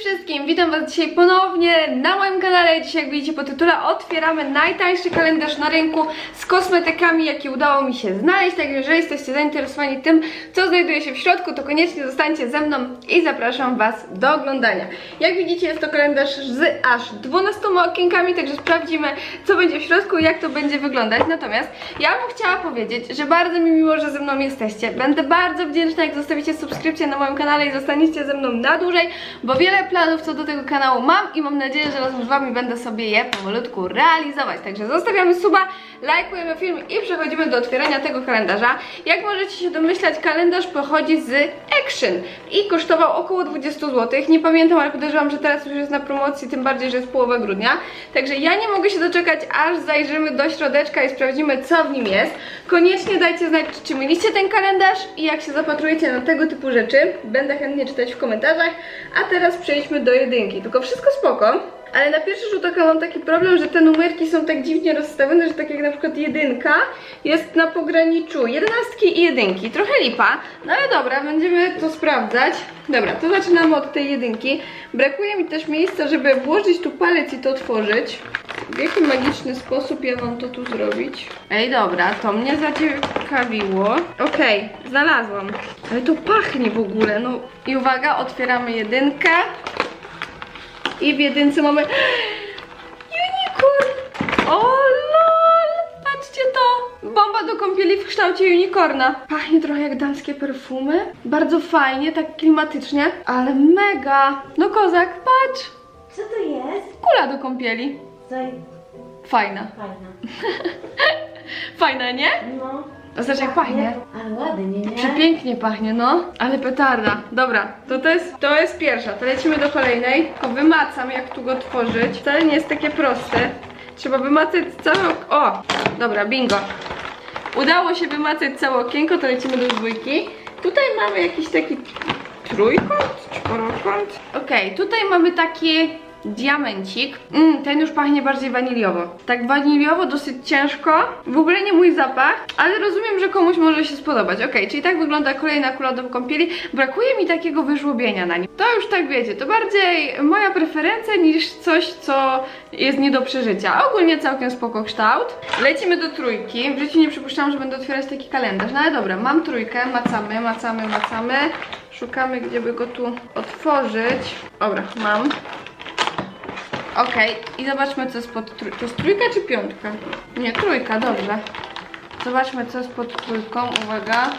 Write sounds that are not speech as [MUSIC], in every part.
wszystkim, witam was dzisiaj ponownie na moim kanale. Dzisiaj jak widzicie po tytule otwieramy najtańszy kalendarz na rynku z kosmetykami, jaki udało mi się znaleźć. Także jeżeli jesteście zainteresowani tym, co znajduje się w środku, to koniecznie zostańcie ze mną i zapraszam was do oglądania. Jak widzicie jest to kalendarz z aż 12 okienkami, także sprawdzimy co będzie w środku i jak to będzie wyglądać. Natomiast ja bym chciała powiedzieć, że bardzo mi miło, że ze mną jesteście. Będę bardzo wdzięczna jak zostawicie subskrypcję na moim kanale i zostaniecie ze mną na dłużej, bo wiele planów co do tego kanału mam i mam nadzieję, że razem z wami będę sobie je powolutku realizować. Także zostawiamy suba, lajkujemy film i przechodzimy do otwierania tego kalendarza. Jak możecie się domyślać, kalendarz pochodzi z Action i kosztował około 20 zł. Nie pamiętam, ale podejrzewam, że teraz już jest na promocji, tym bardziej, że jest połowa grudnia. Także ja nie mogę się doczekać, aż zajrzymy do środeczka i sprawdzimy, co w nim jest. Koniecznie dajcie znać, czy mieliście ten kalendarz i jak się zapatrujecie na tego typu rzeczy. Będę chętnie czytać w komentarzach. A teraz przejdźmy do jedynki. Tylko wszystko spoko. Ale na pierwszy rzut oka mam taki problem, że te numerki są tak dziwnie rozstawione, że tak jak na przykład jedynka jest na pograniczu jedenastki i jedynki. Trochę lipa, no ale dobra, będziemy to sprawdzać. Dobra, to zaczynamy od tej jedynki. Brakuje mi też miejsca, żeby włożyć tu palec i to otworzyć. W jaki magiczny sposób ja mam to tu zrobić? Ej, dobra, to mnie zaciekawiło. Okej, znalazłam. Ale to pachnie w ogóle, no. I uwaga, otwieramy jedynkę. I w jedynce mamy [GASPS] unicorn! O lol! Patrzcie to! Bomba do kąpieli w kształcie unicorna. Pachnie trochę jak damskie perfumy. Bardzo fajnie, tak klimatycznie, ale mega! No kozak, patrz! Co to jest? Kula do kąpieli. Fajna. Fajna. [LAUGHS] Fajna, nie? No. To znaczy jak pachnie. Ale ładnie, nie? Przepięknie pachnie, no. Ale petarda. Dobra, to to jest, to jest pierwsza. To lecimy do kolejnej. Tylko wymacam, jak tu go tworzyć. Wcale nie jest takie proste. Trzeba wymacać całe... O! Dobra, bingo. Udało się wymacać całe okienko, to lecimy do dwójki. Tutaj mamy jakiś taki trójkąt, czworokąt. Okej, tutaj mamy taki diamencik. Mm, ten już pachnie bardziej waniliowo. Tak waniliowo, dosyć ciężko. W ogóle nie mój zapach, ale rozumiem, że komuś może się spodobać. Okej, czyli tak wygląda kolejna kula do kąpieli. Brakuje mi takiego wyżłobienia na nim. To już tak wiecie, to bardziej moja preferencja niż coś, co jest nie do przeżycia. Ogólnie całkiem spoko kształt. Lecimy do trójki. W życiu nie przypuszczałam, że będę otwierać taki kalendarz. No ale dobra, mam trójkę, macamy, macamy, macamy. Szukamy, gdzie by go tu otworzyć. Dobra, mam. Okej, i zobaczmy co jest pod trójką. To jest trójka czy piątka? Nie, trójka, dobrze. Zobaczmy co jest pod trójką, uwaga.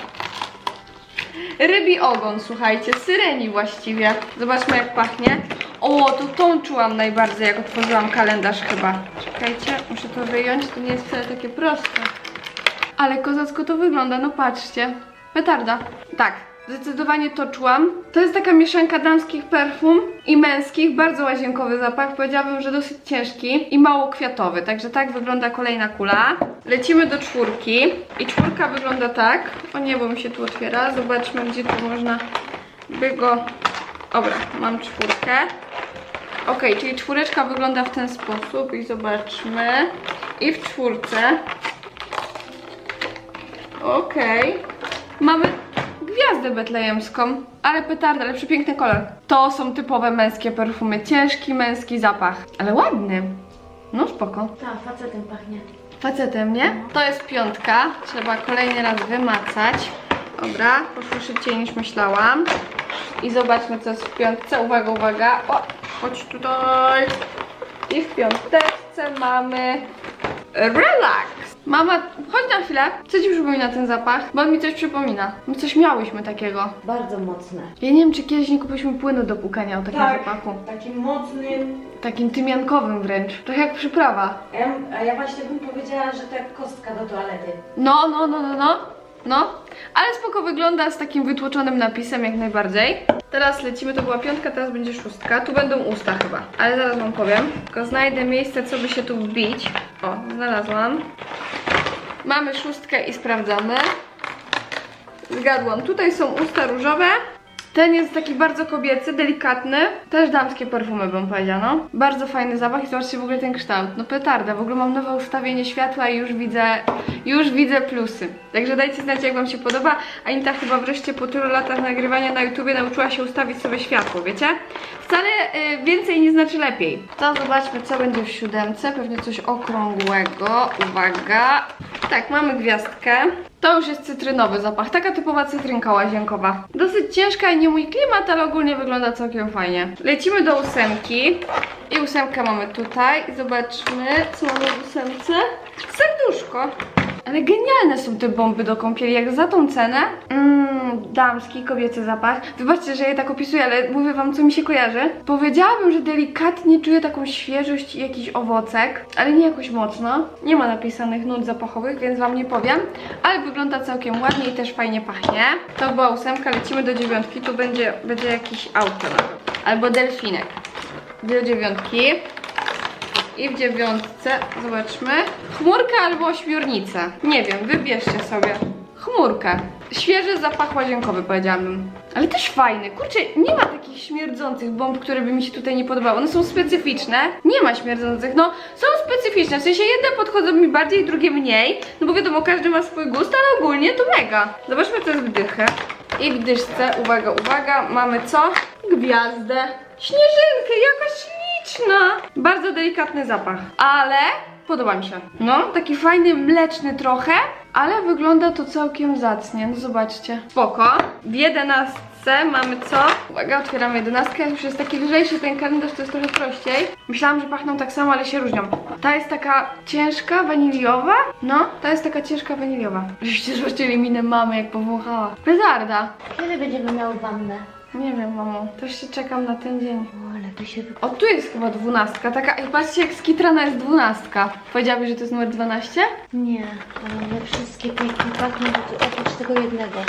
Rybi ogon, słuchajcie, syreni właściwie. Zobaczmy jak pachnie. O, to tą czułam najbardziej jak otworzyłam kalendarz chyba. Czekajcie, muszę to wyjąć, to nie jest wcale takie proste. Ale kozacko to wygląda, no patrzcie. Petarda. Tak, zdecydowanie to czułam. To jest taka mieszanka damskich perfum i męskich, bardzo łazienkowy zapach. Powiedziałabym, że dosyć ciężki i mało kwiatowy. Także tak wygląda kolejna kula. Lecimy do czwórki i czwórka wygląda tak. O nie, bo mi się tu otwiera. Zobaczmy, gdzie tu można by go... Dobra, mam czwórkę. Ok, czyli czwóreczka wygląda w ten sposób i zobaczmy. I w czwórce Okej. Mamy gwiazdę betlejemską, ale petarda, ale przepiękny kolor. To są typowe męskie perfumy. Ciężki męski zapach, ale ładny. No spoko. Ta, facetem pachnie. Facetem, nie? To jest piątka. Trzeba kolejny raz wymacać. Dobra, poszło szybciej niż myślałam. I zobaczmy, co jest w piątce. Uwaga, uwaga. O, chodź tutaj. I w piąteczce mamy relax. Mama, chodź na chwilę. Co ci przypomina ten zapach? Bo on mi coś przypomina. My coś miałyśmy takiego. Bardzo mocne. Ja nie wiem, czy kiedyś nie kupiliśmy płynu do pukania o takim zapachu. Takim mocnym. Takim tymiankowym wręcz. Trochę jak przyprawa. A ja, a ja właśnie bym powiedziała, że to jak kostka do toalety. No, no, no, no, no. No, ale spoko wygląda z takim wytłoczonym napisem jak najbardziej. Teraz lecimy, to była piątka, teraz będzie szóstka. Tu będą usta chyba, ale zaraz wam powiem. Tylko znajdę miejsce, co by się tu wbić. O, znalazłam. Mamy szóstkę i sprawdzamy. Zgadłam. Tutaj są usta różowe. Ten jest taki bardzo kobiecy, delikatny. Też damskie perfumy bym powiedziała, no. Bardzo fajny zapach i zobaczcie w ogóle ten kształt. No petarda, w ogóle mam nowe ustawienie światła i już widzę, już widzę plusy. Także dajcie znać jak wam się podoba. Anita chyba wreszcie po tylu latach nagrywania na YouTubie nauczyła się ustawić sobie światło, wiecie? Wcale y, więcej nie znaczy lepiej. To zobaczmy co będzie w siódemce. Pewnie coś okrągłego. Uwaga. Tak, mamy gwiazdkę. To już jest cytrynowy zapach, taka typowa cytrynka łazienkowa. Dosyć ciężka i nie mój klimat, ale ogólnie wygląda całkiem fajnie. Lecimy do ósemki. I ósemkę mamy tutaj. I zobaczmy, co mamy w ósemce. Serduszko. Ale genialne są te bomby do kąpieli, jak za tą cenę. Damski, kobiecy zapach. Wybaczcie, że je tak opisuję, ale mówię wam, co mi się kojarzy. Powiedziałabym, że delikatnie czuję taką świeżość i jakiś owocek, ale nie jakoś mocno. Nie ma napisanych nut zapachowych, więc wam nie powiem, ale wygląda całkiem ładnie i też fajnie pachnie. To była ósemka, lecimy do dziewiątki, tu będzie, będzie jakiś auto. Albo delfinek. Do dziewiątki. I w dziewiątce, zobaczmy, chmurka albo ośmiornica. Nie wiem, wybierzcie sobie. Chmurka. Świeży zapach łazienkowy, powiedziałabym. Ale też fajny. Kurczę, nie ma takich śmierdzących bomb, które by mi się tutaj nie podobały. One są specyficzne. Nie ma śmierdzących. No, są specyficzne. W sensie jedne podchodzą mi bardziej, drugie mniej. No bo wiadomo, każdy ma swój gust, ale ogólnie to mega. Zobaczmy, co jest w dychę. I w dyszce, uwaga, uwaga, mamy co? Gwiazdę. Śnieżynkę, jaka śliczna. Bardzo delikatny zapach, ale podoba mi się. No, taki fajny, mleczny trochę, ale wygląda to całkiem zacnie. No zobaczcie. Spoko. W jedenastce mamy co? Uwaga, otwieramy jedenastkę. Już jest taki lżejszy ten kalendarz, to jest trochę prościej. Myślałam, że pachną tak samo, ale się różnią. Ta jest taka ciężka, waniliowa. No, ta jest taka ciężka, waniliowa. Żeście zobaczyli minę mamy, jak powąchała. Petarda. Kiedy będziemy miały wannę? Nie wiem, mamo. Też się czekam na ten dzień. To się... O, tu jest chyba dwunastka. Taka, ej, patrzcie, jak skitrana jest dwunastka. Powiedziałabyś, że to jest numer 12? Nie, ale wszystkie pięknie pachną oprócz tego jednego.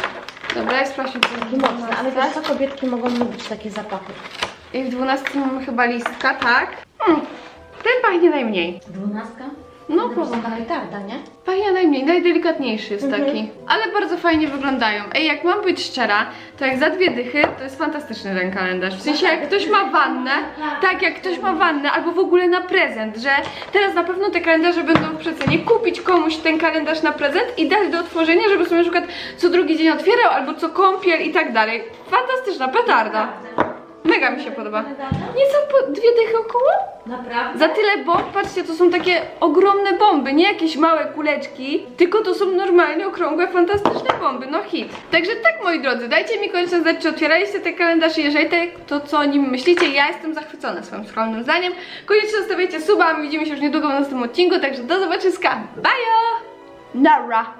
Dobra, ja sprawdźmy, co jest ale 12. wiesz co, kobietki mogą lubić takie zapachy. I w 12 mamy chyba listka, tak? Hmm. Ten pachnie najmniej. Dwunastka? No, powąchaj. petarda, nie? Pachnie najmniej, najdelikatniejszy jest Mhm. taki. Ale bardzo fajnie wyglądają. Ej, jak mam być szczera, to jak za dwie dychy, to jest fantastyczny ten kalendarz. W sensie, jak ktoś ma wannę, tak, jak ktoś ma wannę, albo w ogóle na prezent, że teraz na pewno te kalendarze będą w przecenie. Kupić komuś ten kalendarz na prezent i dać do otworzenia, żeby sobie na przykład co drugi dzień otwierał, albo co kąpiel i tak dalej. Fantastyczna petarda. Mega mi się podoba. Nie są po dwie dychy około? Naprawdę? Za tyle bomb, patrzcie, to są takie ogromne bomby, nie jakieś małe kuleczki, tylko to są normalnie okrągłe, fantastyczne bomby, no hit. Także tak, moi drodzy, dajcie mi koniecznie znać, czy otwieraliście te kalendarze, jeżeli tak, to co o nim myślicie, ja jestem zachwycona swoim skromnym zdaniem. Koniecznie zostawiajcie suba, a my widzimy się już niedługo w następnym odcinku, także do zobaczyska, bye! Nara!